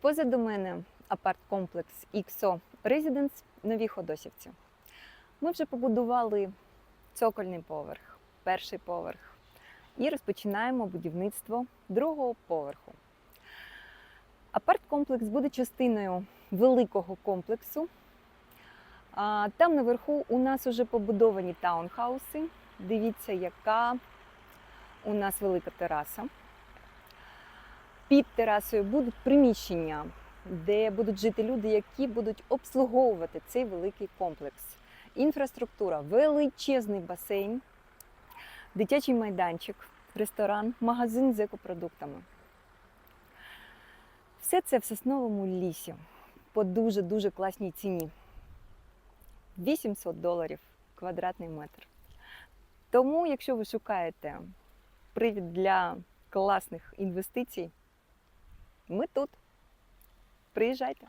Позаду мене апарт-комплекс XO Residence в Новій Ходосівці. Ми вже побудували цокольний поверх, перший поверх і розпочинаємо будівництво другого поверху. Апарт-комплекс буде частиною великого комплексу. Там наверху у нас вже побудовані таунхауси. Дивіться, яка у нас велика тераса. Під терасою будуть приміщення, де будуть жити люди, які будуть обслуговувати цей великий комплекс. Інфраструктура, величезний басейн, дитячий майданчик, ресторан, магазин з екопродуктами. Все це в сосновому лісі по дуже-дуже класній ціні. 800 доларів квадратний метр. Тому, якщо ви шукаєте привід для класних інвестицій, ми тут. Приїжджайте.